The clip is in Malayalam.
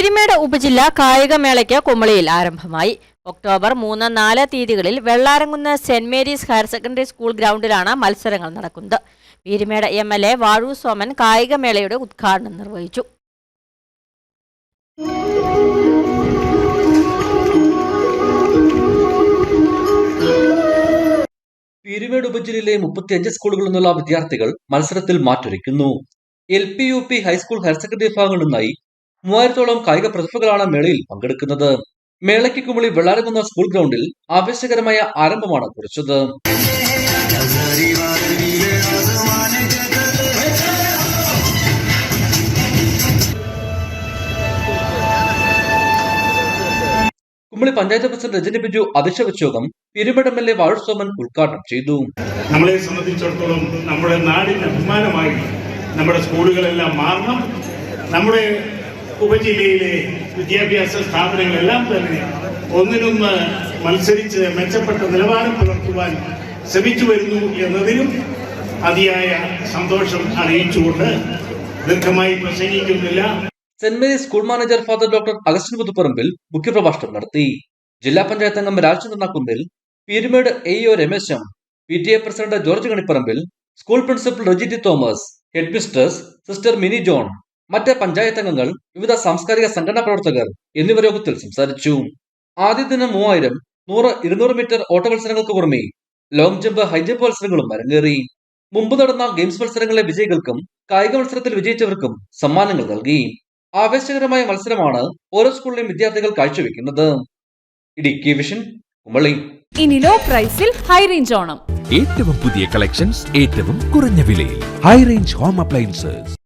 പീരിമേട് ഉപജില്ല കായികമേളയ്ക്ക് കുമളിയിൽ ആരംഭമായി. ഒക്ടോബർ മൂന്ന് നാല് തീയതികളിൽ Vellaramkunnu saint Mary's higher secondary school ഗ്രൗണ്ടിലാണ് മത്സരങ്ങൾ നടക്കുന്നത്. Peermade M L A Vazhoor Soman കായികമേളയുടെ ഉദ്ഘാടനം നിർവഹിച്ചു. പീരുമേട് ഉപജില്ലയിലെ മുപ്പത്തിയഞ്ച് സ്കൂളുകളിൽ നിന്നുള്ള വിദ്യാർത്ഥികൾ മത്സരത്തിൽ മാറ്റൊരുക്കുന്നു. L P U P high school higher secondary വിഭാഗങ്ങളിൽ നിന്നായി മൂവായിരത്തോളം കായിക പ്രതിഭകളാണ് മേളയിൽ പങ്കെടുക്കുന്നത്. മേളയ്ക്ക് കുമളി വെള്ളാരകുന്ന സ്കൂൾ ഗ്രൗണ്ടിൽ ആവേശകരമായ ആരംഭമാണ് കുറിച്ചത്. കുമളി പഞ്ചായത്ത് പ്രസിഡന്റ് രജനി ബിജു അധ്യക്ഷ യോഗം പീരുമേട് എൽ എ വാഴു സോമൻ ഉദ്ഘാടനം ചെയ്തു. നമ്മളെ സംബന്ധിച്ചിടത്തോളം നമ്മുടെ നാടിന് അഭിമാനമായി നമ്മുടെ സ്കൂളുകളെല്ലാം മാറണം. നമ്മുടെ ഉപജില്ലയിലെ വിദ്യാഭ്യാസ സ്ഥാപനങ്ങളെല്ലാം തന്നെ ഒന്നിനൊന്ന് മത്സരിച്ച് മെച്ചപ്പെട്ട നിലവാരം പുലർത്തുവാൻ ശ്രമിച്ചു വരുന്നു എന്നതിനും അതിയായ സന്തോഷം അറിയിച്ചുകൊണ്ട് ദീർഘമായി പ്രസംഗിക്കുന്നില്ല. Saint Mary's school manager father doctor Augustine Puthuparambil മുഖ്യപ്രഭാഷണം നടത്തി. ജില്ലാ പഞ്ചായത്ത് അംഗം Rajachandran Kunnil Peermade A O Ramesh M P T A president George Kaniparambil school principal റജിറ്റി Thomas head mistress sister Mini John മറ്റ് പഞ്ചായത്ത് അംഗങ്ങൾ വിവിധ സാംസ്കാരിക സംഘടനാ പ്രവർത്തകർ എന്നിവർ യോഗത്തിൽ സംസാരിച്ചു. ആദ്യ ദിനം മൂവായിരം നൂറ് ഇരുന്നൂറ് മീറ്റർ ഓട്ട മത്സരങ്ങൾക്ക് പുറമെ ലോങ് ജമ്പ് ഹൈ ജമ്പ് മത്സരങ്ങളും അരങ്ങേറി. മുമ്പ് നടന്ന ഗെയിംസ് മത്സരങ്ങളിലെ വിജയികൾക്കും കായിക മത്സരത്തിൽ വിജയിച്ചവർക്കും സമ്മാനങ്ങൾ നൽകി. ആവേശകരമായ മത്സരമാണ് ഓരോ സ്കൂളിലെയും വിദ്യാർത്ഥികൾ കാഴ്ചവെക്കുന്നത്. ഇടുക്കി വിഷൻ കുമ്പളി. ഇനി ലോ പ്രൈസിൽ ഹൈ റേഞ്ച് ഓണം. ഏറ്റവും പുതിയ കളക്ഷൻസ് ഏറ്റവും കുറഞ്ഞ വിലയിൽ. High range home appliances